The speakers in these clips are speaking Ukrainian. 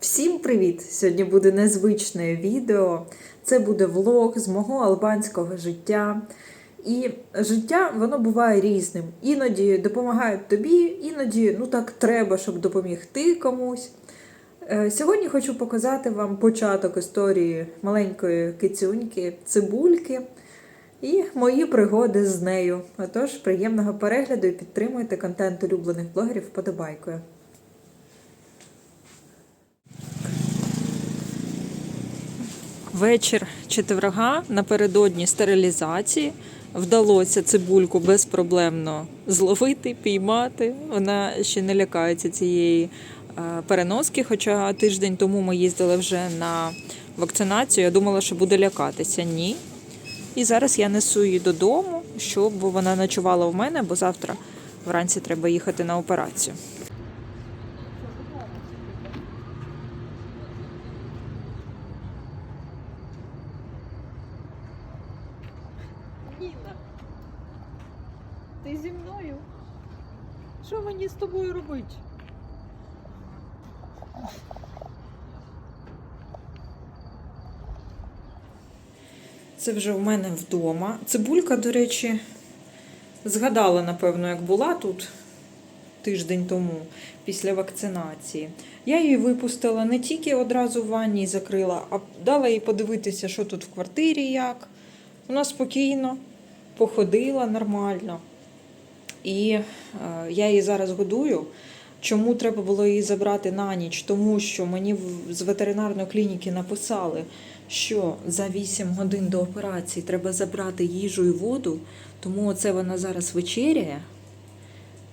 Всім привіт! Сьогодні буде незвичне відео. Це буде влог з мого албанського життя. І життя воно буває різним. Іноді допомагають тобі, іноді ну так треба, щоб допомігти комусь. Е, Сьогодні хочу показати вам початок історії маленької кицюньки, цибульки і мої пригоди з нею. Отож, приємного перегляду і підтримуйте контент улюблених блогерів вподобайкою. Вечір четверга напередодні стерилізації вдалося цибульку безпроблемно зловити, піймати. Вона ще не лякається цієї е, переноски. Хоча тиждень тому ми їздили вже на вакцинацію. Я думала, що буде лякатися. Ні. І зараз я несу її додому, щоб вона ночувала в мене, бо завтра вранці треба їхати на операцію. Ніна, ти зі мною? Що мені з тобою робити? Це вже в мене вдома. Цибулька, до речі, згадала, напевно, як була тут тиждень тому після вакцинації. Я її випустила не тільки одразу в ванні закрила, а дала їй подивитися, що тут в квартирі як. Вона спокійно походила нормально. І е, я її зараз годую. Чому треба було її забрати на ніч? Тому що мені з ветеринарної клініки написали, що за 8 годин до операції треба забрати їжу і воду, тому оце вона зараз вечеряє.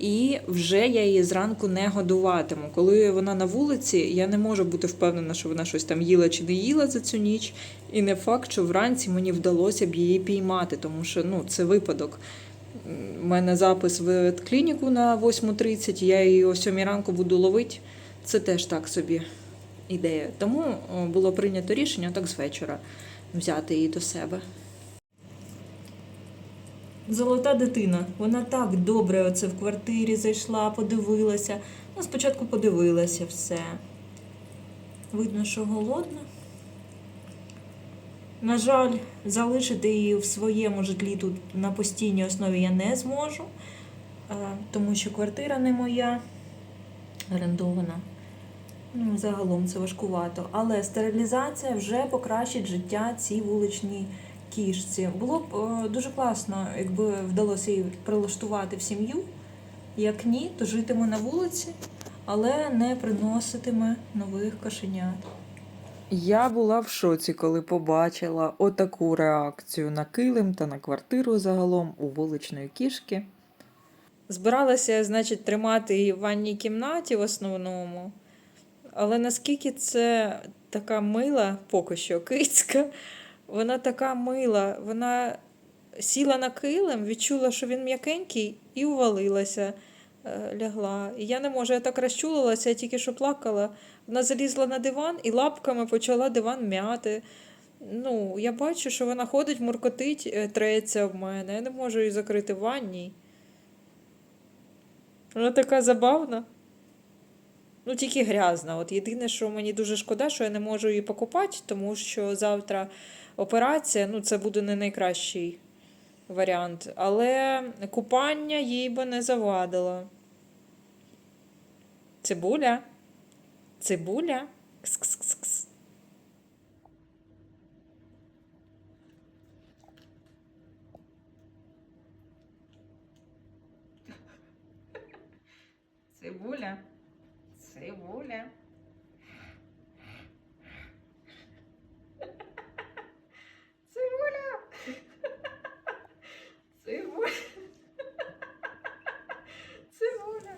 І вже я її зранку не годуватиму. Коли вона на вулиці, я не можу бути впевнена, що вона щось там їла чи не їла за цю ніч. І не факт, що вранці мені вдалося б її піймати, тому що ну, це випадок. У мене запис в клініку на 8.30, я її о 7 ранку буду ловити. Це теж так собі ідея. Тому було прийнято рішення так з вечора взяти її до себе. Золота дитина. Вона так добре оце в квартирі зайшла, подивилася. Ну, спочатку подивилася все. Видно, що голодна. На жаль, залишити її в своєму житлі тут на постійній основі я не зможу, е, тому що квартира не моя, орендована. Ну, загалом це важкувато. Але стерилізація вже покращить життя цій вуличній кішці. Було б е, дуже класно, якби вдалося її прилаштувати в сім'ю. Як ні, то житиме на вулиці, але не приноситиме нових кошенят. Я була в шоці, коли побачила отаку реакцію на килим та на квартиру загалом у вуличної кішки. Збиралася, значить, тримати її в ванній кімнаті в основному. Але наскільки це така мила, поки що кицька, вона така мила, вона сіла на килим, відчула, що він м'якенький, і увалилася, лягла. І я не можу, я так розчулилася, я тільки що плакала. Вона залізла на диван і лапками почала диван м'яти. Ну, я бачу, що вона ходить, муркотить, е, треться в мене. Я не можу її закрити в ванній. Вона така забавна. Ну, тільки грязна. От єдине, що мені дуже шкода, що я не можу її покупати, тому що завтра операція, ну, це буде не найкращий варіант. Але купання їй би не завадило. Цибуля. Цибуля. Кс-кс-кс-кс. Цибуля. Цибуля. Цибуля. Цибуля. Цибуля.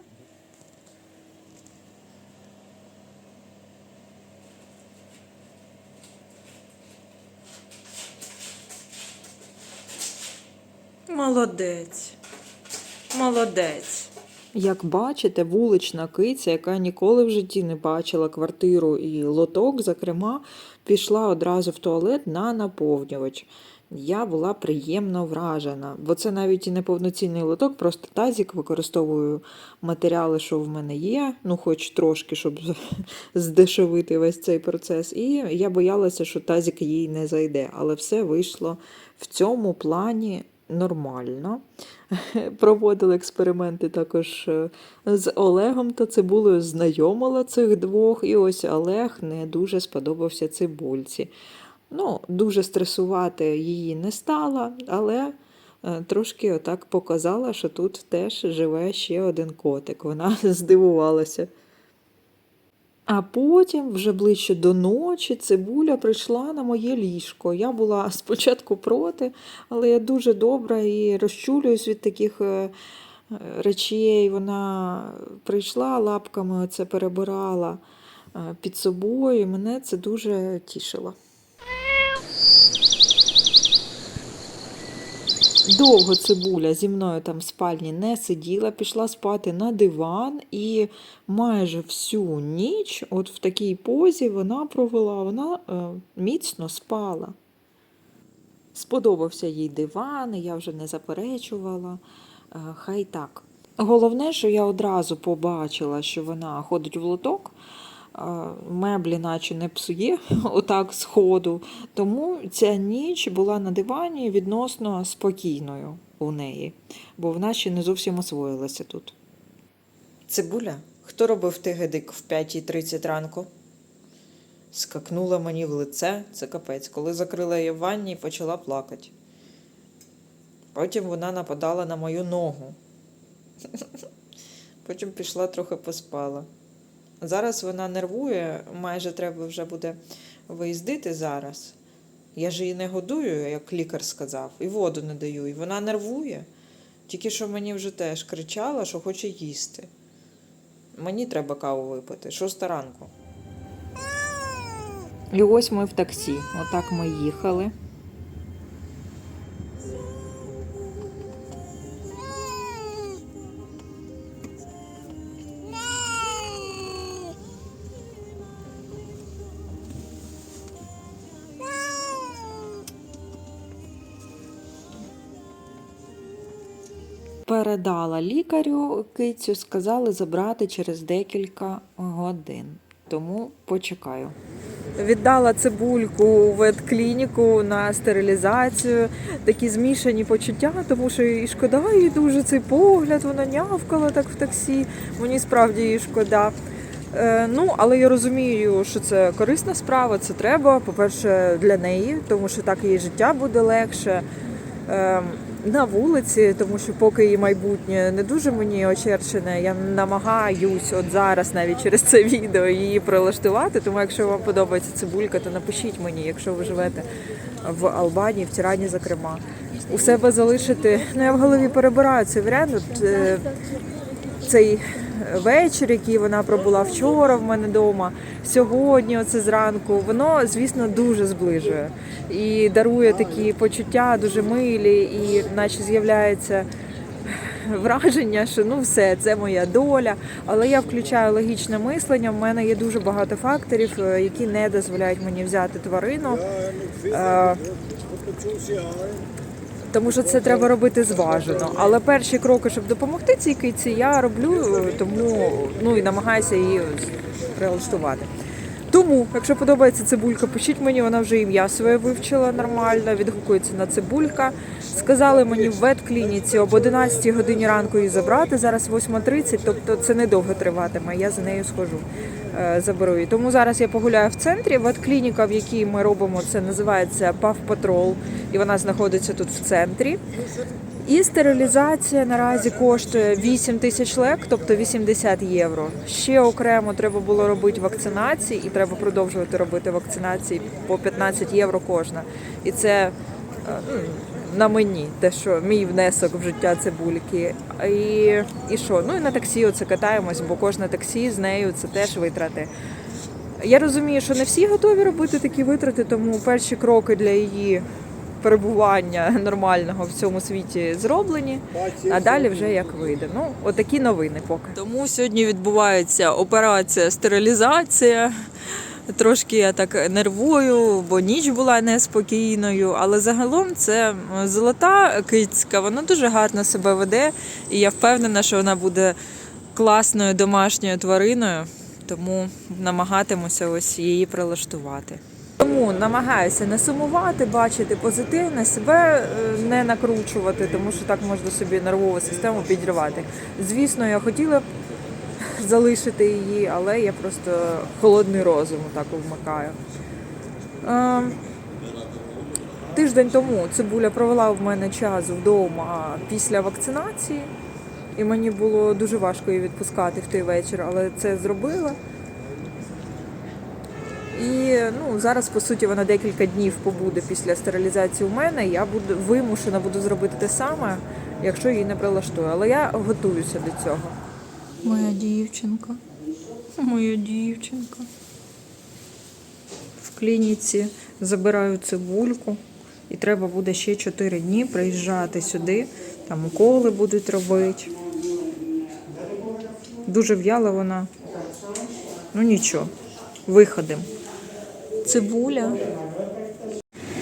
Молодець. Молодець. Як бачите, вулична киця, яка ніколи в житті не бачила квартиру і лоток, зокрема, пішла одразу в туалет на наповнювач. я була приємно вражена. Бо це навіть і не повноцінний лоток, просто тазік використовую матеріали, що в мене є, ну хоч трошки, щоб здешевити весь цей процес. І я боялася, що тазік їй не зайде. Але все вийшло в цьому плані нормально. Проводили експерименти також е, з Олегом та цибулею, знайомила цих двох. І ось Олег не дуже сподобався цибульці. Ну, дуже стресувати її не стала, але е, трошки отак показала, що тут теж живе ще один котик. Вона здивувалася. А потім, вже ближче до ночі, цибуля прийшла на моє ліжко. Я була спочатку проти, але я дуже добра і розчулююсь від таких е, е, речей. Вона прийшла лапками, оце перебирала е, під собою, мене це дуже тішило. Довго цибуля зі мною там в спальні не сиділа, пішла спати на диван і майже всю ніч, от в такій позі, вона провела, вона е, міцно спала. Сподобався їй диван, я вже не заперечувала. Е, хай так. Головне, що я одразу побачила, що вона ходить в лоток, меблі наче не псує отак з ходу. Тому ця ніч була на дивані відносно спокійною у неї, бо вона ще не зовсім освоїлася тут. Цибуля, хто робив тигедик в 5.30 ранку? Скакнула мені в лице, це капець. Коли закрила її в ванні, і почала плакати. Потім вона нападала на мою ногу. Потім пішла трохи поспала. Зараз вона нервує, майже треба вже буде виїздити зараз. Я ж її не годую, як лікар сказав, і воду не даю. І вона нервує. Тільки що мені вже теж кричала, що хоче їсти. Мені треба каву випити. Шоста ранку. І ось ми в таксі. Отак ми їхали. Передала лікарю кицю, сказали забрати через декілька годин. Тому почекаю. Віддала цибульку в ветклініку на стерилізацію. Такі змішані почуття, тому що і шкода їй дуже цей погляд, вона нявкала так в таксі. Мені справді її шкода. Е, ну, але я розумію, що це корисна справа, це треба. По-перше, для неї, тому що так її життя буде легше. На вулиці, тому що поки її майбутнє не дуже мені очерчене, я намагаюсь от зараз навіть через це відео її прилаштувати. Тому якщо вам подобається цибулька, то напишіть мені, якщо ви живете в Албанії, в Тірані, зокрема. У себе залишити. Ну я в голові перебираю цей варіант. От, е, цей вечір, який вона пробула вчора в мене вдома, сьогодні, оце зранку, воно, звісно, дуже зближує і дарує такі почуття дуже милі, і наче з'являється враження, що ну все, це моя доля. Але я включаю логічне мислення. В мене є дуже багато факторів, е, які не дозволяють мені взяти тварину. Тому що це треба робити зважено. Але перші кроки, щоб допомогти цій киці, я роблю, тому ну і намагаюся її прилаштувати. Тому, якщо подобається цибулька, пишіть мені, вона вже ім'я своє вивчила нормально, відгукується на цибулька. Сказали мені в ветклініці об 11 годині ранку її забрати. Зараз 8.30, тобто це недовго триватиме. Я за нею схожу, е, заберу її. Тому зараз я погуляю в центрі. Ветклініка, в якій ми робимо, це називається Пав Патрол, і вона знаходиться тут в центрі. І стерилізація наразі коштує 8 тисяч лек, тобто 80 євро. Ще окремо треба було робити вакцинації, і треба продовжувати робити вакцинації по 15 євро кожна. І це е, на мені, те, що мій внесок в життя цибульки. І, і що? Ну і на таксі оце катаємось, бо кожне таксі з нею це теж витрати. Я розумію, що не всі готові робити такі витрати, тому перші кроки для її перебування нормального в цьому світі зроблені, а далі вже як вийде. Ну, отакі новини поки. Тому сьогодні відбувається операція стерилізація. Трошки я так нервую, бо ніч була неспокійною. Але загалом це золота кицька, вона дуже гарно себе веде, і я впевнена, що вона буде класною домашньою твариною, тому намагатимуся ось її прилаштувати. Тому намагаюся не сумувати, бачити позитивне, себе е, не накручувати, тому що так можна собі нервову систему підривати. Звісно, я хотіла б залишити її, але я просто холодний розум так вмикаю. Е, Тиждень тому цибуля провела в мене час вдома після вакцинації, і мені було дуже важко її відпускати в той вечір, але це зробила. І ну, зараз, по суті, вона декілька днів побуде після стерилізації у мене. Я буду вимушена буду зробити те саме, якщо її не прилаштую. Але я готуюся до цього. Моя дівчинка. Моя дівчинка. В клініці забираю цибульку, і треба буде ще 4 дні приїжджати сюди, там уколи будуть робити. Дуже в'яла вона. Ну нічого, виходимо. Цибуля.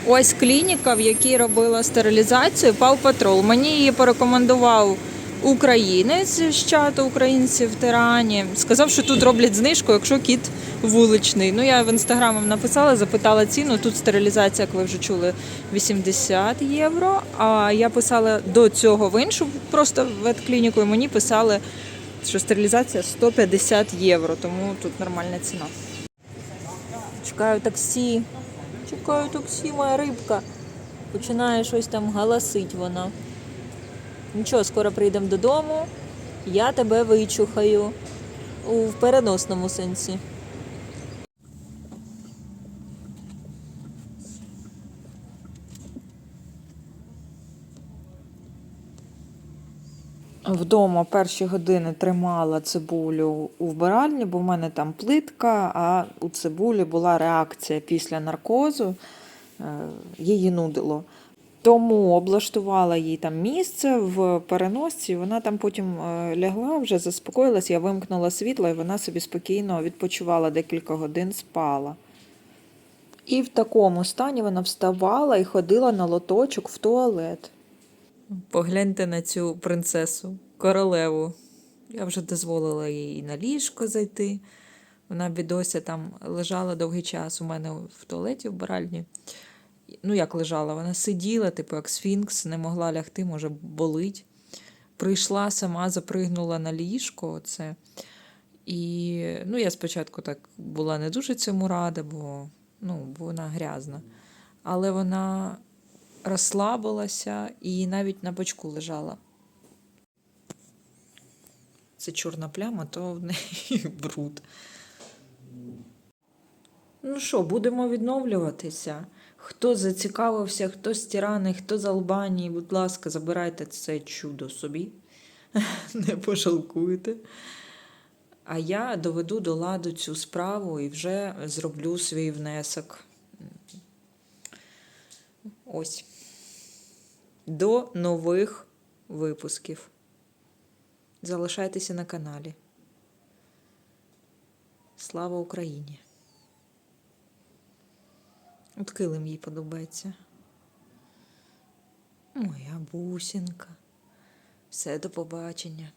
Ось клініка, в якій робила стерилізацію Пав Патрол. Мені її порекомендував українець з чату українців в Тирані. Сказав, що тут роблять знижку, якщо кіт вуличний. Ну я в інстаграмі написала, запитала ціну. Тут стерилізація, як ви вже чули, 80 євро. А я писала до цього в іншу просто ветклініку, і мені писали, що стерилізація 150 євро, тому тут нормальна ціна. Чекаю таксі. Чекаю таксі, моя рибка. Починає щось там галасить вона. Нічого, скоро прийдемо додому. Я тебе вичухаю. У переносному сенсі. Вдома перші години тримала цибулю у вбиральні, бо в мене там плитка, а у цибулі була реакція після наркозу, е, її нудило. Тому облаштувала їй там місце в переносці, вона там потім е, лягла, вже заспокоїлась, я вимкнула світло, і вона собі спокійно відпочивала декілька годин, спала. І в такому стані вона вставала і ходила на лоточок в туалет. Погляньте на цю принцесу, королеву. Я вже дозволила їй на ліжко зайти. Вона бідося там лежала довгий час у мене в туалеті в баральні. Ну, як лежала, вона сиділа, типу, як сфінкс, не могла лягти, може, болить. Прийшла сама, запригнула на ліжко. Оце. І ну, я спочатку так була не дуже цьому рада, бо, ну, бо вона грязна. Але вона розслабилася і навіть на бочку лежала. Це чорна пляма, то в неї бруд. Ну що, будемо відновлюватися. Хто зацікавився, хто з Тірани, хто з Албанії, будь ласка, забирайте це чудо собі. Не пожалкуєте. А я доведу до ладу цю справу і вже зроблю свій внесок. Ось. До нових випусків. Залишайтеся на каналі. Слава Україні! От килим їй подобається. Моя бусинка. Все до побачення.